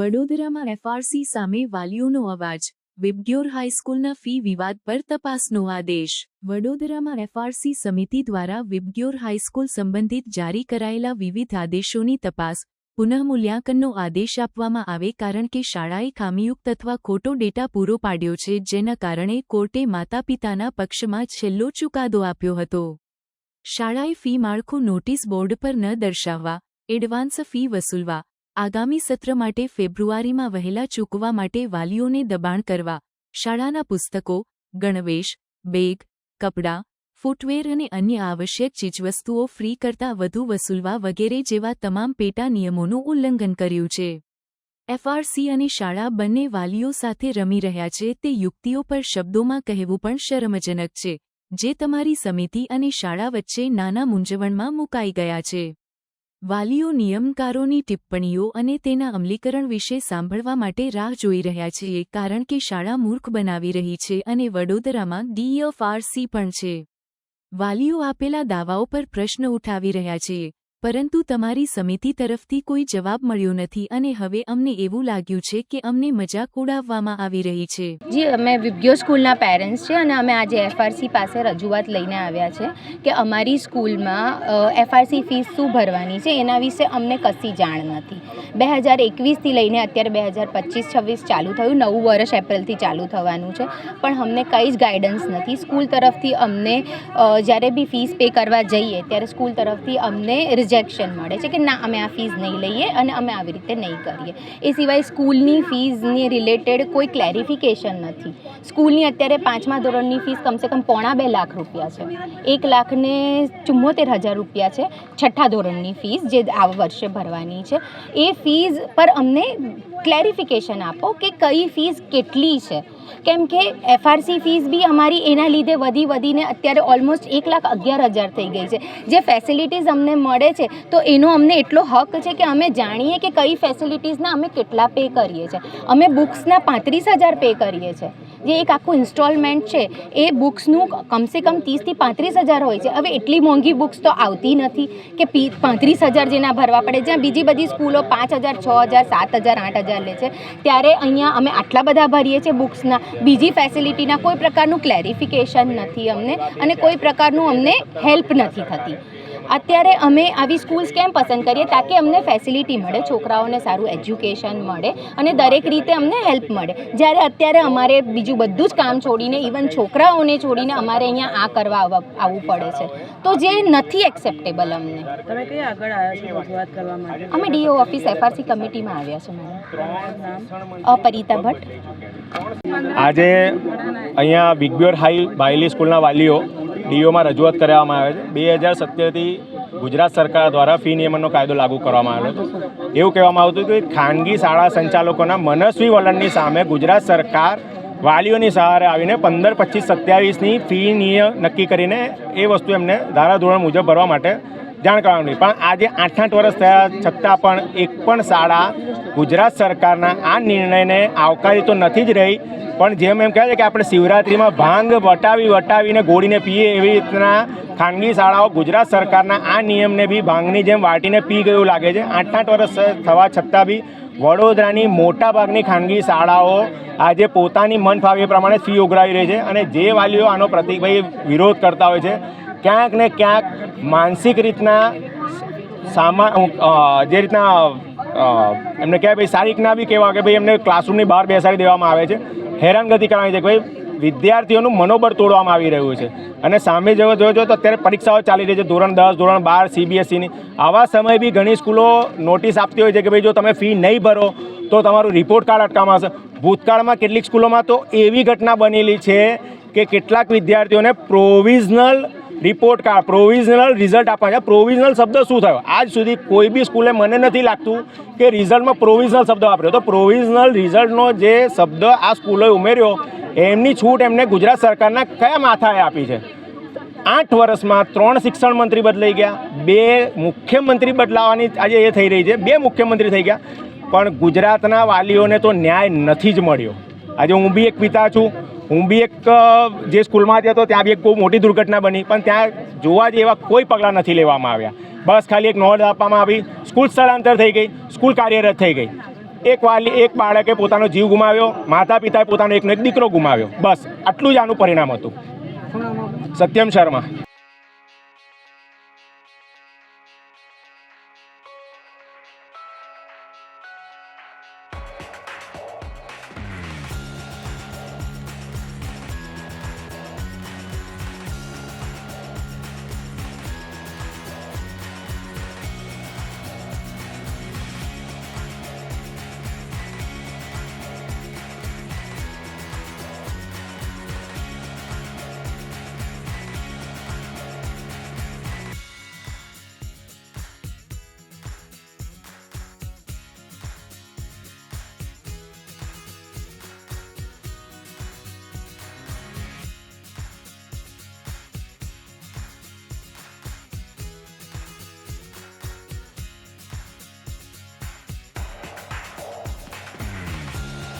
વડોદરામાં એફઆરસી સામે વાલીઓનો અવાજ. વિબગ્યોર હાઈસ્કૂલના ફી વિવાદ પર તપાસનો આદેશ. વડોદરામાં એફઆરસી સમિતિ દ્વારા વિબગ્યોર હાઈસ્કૂલ સંબંધિત જારી કરાયેલા વિવિધ આદેશોની તપાસ, પુનઃમૂલ્યાંકનનો આદેશ આપવામાં આવે કારણ કે શાળાએ ખામીયુક્ત અથવા ખોટો ડેટા પૂરો પાડ્યો છે, જેના કારણે કોર્ટે માતાપિતાના પક્ષમાં છેલ્લો ચુકાદો આપ્યો હતો. શાળાએ ફી માળખું નોટિસ બોર્ડ પર ન દર્શાવવા, એડવાન્સ ફી વસૂલવા આગામી સત્ર માટે ફેબ્રુઆરીમાં વહેલા ચૂકવા માટે વાલીઓને દબાણ કરવા, શાળાના પુસ્તકો, ગણવેશ, બેગ, કપડાં, ફૂટવેર અને અન્ય આવશ્યક ચીજવસ્તુઓ ફ્રી કરતાં વધુ વસૂલવા વગેરે જેવા તમામ પેટા નિયમોનું ઉલ્લંઘન કર્યું છે. એફઆરસી અને શાળા બંને વાલીઓ સાથે રમી રહ્યા છે તે યુક્તિઓ પર શબ્દોમાં કહેવું પણ શરમજનક છે, જે તમારી સમિતિ અને શાળા વચ્ચે નાના મૂંઝવણમાં મુકાઈ ગયા છે. વાલીઓ નિયમકારોની ટિપ્પણીઓ અને તેના અમલીકરણ વિશે સાંભળવા માટે રાહ જોઈ રહ્યા છીએ, કારણ કે શાળા મૂર્ખ બનાવી રહી છે અને વડોદરામાં ડીએફઆરસી પણ છે. વાલીઓ આપેલા દાવાઓ પર પ્રશ્ન ઉઠાવી રહ્યા છીએ પરંતુ તમારી સમિતિ તરફથી કોઈ જવાબ મળ્યો નથી અને હવે અમને એવું લાગ્યું છે કે અમને મજાક ઉડાવવામાં આવી રહી છે. જી, અમે વિજ્ઞો સ્કૂલના પેરેન્ટ્સ છે અને અમે આજે એફઆરસી પાસે રજૂઆત લઈને આવ્યા છે કે અમારી સ્કૂલમાં એફઆરસી ફીસ શું ભરવાની છે એના વિશે અમને કશી જાણ નથી. બે હજાર એકવીસથી લઈને અત્યારે બે હજાર પચીસ, છવ્વીસ ચાલુ થયું, નવું વર્ષ એપ્રિલથી ચાલુ થવાનું છે, પણ અમને કંઈ જ ગાઈડન્સ નથી. સ્કૂલ તરફથી અમને જ્યારે બી ફીસ પે કરવા જઈએ, ત્યારે સ્કૂલ તરફથી અમને રિજેક્શન મળે છે કે ના, અમે આ ફીઝ નહીં લઈએ અને અમે આવી રીતે નહીં કરીએ. એ સિવાય સ્કૂલની ફીઝની રિલેટેડ કોઈ ક્લેરિફિકેશન નથી. સ્કૂલની અત્યારે પાંચમા ધોરણની ફીસ કમસે કમ પોણા બે લાખ રૂપિયા છે. એક લાખને ચુમ્મોતેર હજાર રૂપિયા છે છઠ્ઠા ધોરણની ફીસ જે આ વર્ષે ભરવાની છે. એ ફીઝ પર અમને ક્લેરિફિકેશન આપો કે કઈ ફીસ કેટલી છે. કેમ કે એફઆરસી ફીસ બી અમારી એના લીધે વધી વધીને અત્યારે ઓલમોસ્ટ એક લાખ અગિયાર હજાર થઈ ગઈ છે. જે ફેસિલિટીઝ અમને મળે છે, તો એનો અમને એટલો હક છે કે અમે જાણીએ કે કઈ ફેસિલિટીઝના અમે કેટલા પે કરીએ છીએ અમે બુક્સના પાંત્રીસ હજાર પે કરીએ છીએ જે એક આખું ઇન્સ્ટોલમેન્ટ છે, એ બુક્સનું કમસે કમ ત્રીસથી પાંત્રીસ હજાર હોય છે. હવે એટલી મોંઘી બુક્સ તો આવતી નથી કે પી, પાંત્રીસ હજાર જેના ભરવા પડે. જ્યાં બીજી બધી સ્કૂલો પાંચ હજાર, છ હજાર, સાત હજાર, આઠ હજાર લે છે. ત્યારે અહીંયા અમે આટલા બધા ભરીએ છીએ બુક્સના. બીજી ફેસિલિટીના કોઈ પ્રકારનું ક્લેરિફિકેશન નથી અમને અને કોઈ પ્રકારનું અમને હેલ્પ નથી થતી. અત્યારે અમે આવી સ્કૂલ્સ કેમ પસંદ કરીએ? તાકે અમને ફેસિલિટી મળે છોકરાઓને સારું એજ્યુકેશન મળે અને દરેક રીતે અમને હેલ્પ મળે. જ્યારે અત્યારે અમારે બીજું બધું જ કામ છોડીને ઇવન છોકરાઓને છોડીને અમારે અહીંયા આ કરવા આવવું પડે છે. તો જે નથી એક્સેપ્ટેબલ અમને. તમે કઈ આગળ આવ્યા છો રજૂઆત કરવા માટે? અમે ડીઓ ઓફિસ એફઆરસી કમિટીમાં આવ્યા છે મેડમ. અપરિતા ભટ્ટ. આજે અહીંયા બિગબ્યોર હાઈ બાયલી સ્કૂલના વાલીઓ ડીઓમાં રજૂઆત કરવામાં આવે છે. બે હજાર સત્તરથી ગુજરાત સરકાર દ્વારા ફી નિયમનનો કાયદો લાગુ કરવામાં આવ્યો હતો એવું કહેવામાં આવતું હતું કે ખાનગી શાળા સંચાલકોના મનસ્વી વલણની સામે ગુજરાત સરકાર વાલીઓની સહારે આવીને પંદર, પચીસ, સત્યાવીસની ફી નિયમ નક્કી કરીને એ વસ્તુ એમને ધારાધોરણ મુજબ ભરવા માટે જાણ કરવાની પણ આજે આઠ આઠ વર્ષ થયા છતાં પણ એક પણ શાળા ગુજરાત સરકારના આ નિર્ણયને આવકારી તો નથી જ રહી. પણ જેમ એમ કહે છે કે આપણે શિવરાત્રિમાં ભાંગ વટાવી વટાવીને ગોળીને પીએ એવી રીતના ખાનગી શાળાઓ ગુજરાત સરકારના આ નિયમને બી ભાંગની જેમ વાટીને પી ગયું લાગે છે. આઠ આઠ વર્ષ થવા છતાં બી વડોદરાની મોટાભાગની ખાનગી શાળાઓ આજે પોતાની મન ફાવે પ્રમાણે ફી ઉઘરાવી રહી છે અને જે વાલીઓ આનો પ્રતિકભાઈ વિરોધ કરતા હોય છે ક્યાંક ને ક્યાંક માનસિક રીતના સામા જે રીતના એમને કહેવાય ભાઈ સારી રીતના બી કહેવા કે ભાઈ એમને ક્લાસરૂમની બહાર બેસાડી દેવામાં આવે છે. હેરાનગતિ કરવાની છે કે ભાઈ વિદ્યાર્થીઓનું મનોબળ તોડવામાં આવી રહ્યું છે. અને સામે જો જોયો તો અત્યારે પરીક્ષાઓ ચાલી રહી છે. ધોરણ દસ, ધોરણ બાર સીબીએસઈની આવા સમયે બી ઘણી સ્કૂલો નોટિસ આપતી હોય છે કે ભાઈ જો તમે ફી નહીં ભરો તો તમારું રિપોર્ટ કાર્ડ અટકાવવામાં ભૂતકાળમાં કેટલીક સ્કૂલોમાં તો એવી ઘટના બનેલી છે કે કેટલાક વિદ્યાર્થીઓને provisional report card provisional result આપવા છે. પ્રોવિઝનલ શબ્દ શું થયો? આજ સુધી કોઈ બી સ્કૂલે મને નથી લાગતું કે રિઝલ્ટમાં પ્રોવિઝનલ શબ્દ વાપર્યો. તો પ્રોવિઝનલ રિઝલ્ટનો જે શબ્દ આ સ્કૂલોએ ઉમેર્યો, એમની છૂટ એમને ગુજરાત સરકારના કયા માથાએ આપી છે? આઠ વર્ષમાં ત્રણ શિક્ષણ મંત્રી બદલાઈ ગયા, બે મુખ્યમંત્રી બદલાવાની આજે એ થઈ રહી છે, બે મુખ્યમંત્રી થઈ ગયા. પણ ગુજરાતના વાલીઓને તો ન્યાય નથી જ મળ્યો. આજે હું બી એક પિતા છું. હું બી એક જે સ્કૂલમાં હતો, ત્યાં બી એક બહુ મોટી દુર્ઘટના બની, પણ ત્યાં જોવા જેવા કોઈ પગલાં નથી લેવામાં આવ્યા. બસ ખાલી એક નોંધ આપવામાં આવી, સ્કૂલ સ્થળાંતર થઈ ગઈ, સ્કૂલ કાર્યરત થઈ ગઈ. એક વાલી, એક બાળકે પોતાનો જીવ ગુમાવ્યો માતા પિતાએ પોતાનો એક દીકરો ગુમાવ્યો. બસ, આટલું જ આનું પરિણામ હતું. સત્યમ શર્મા.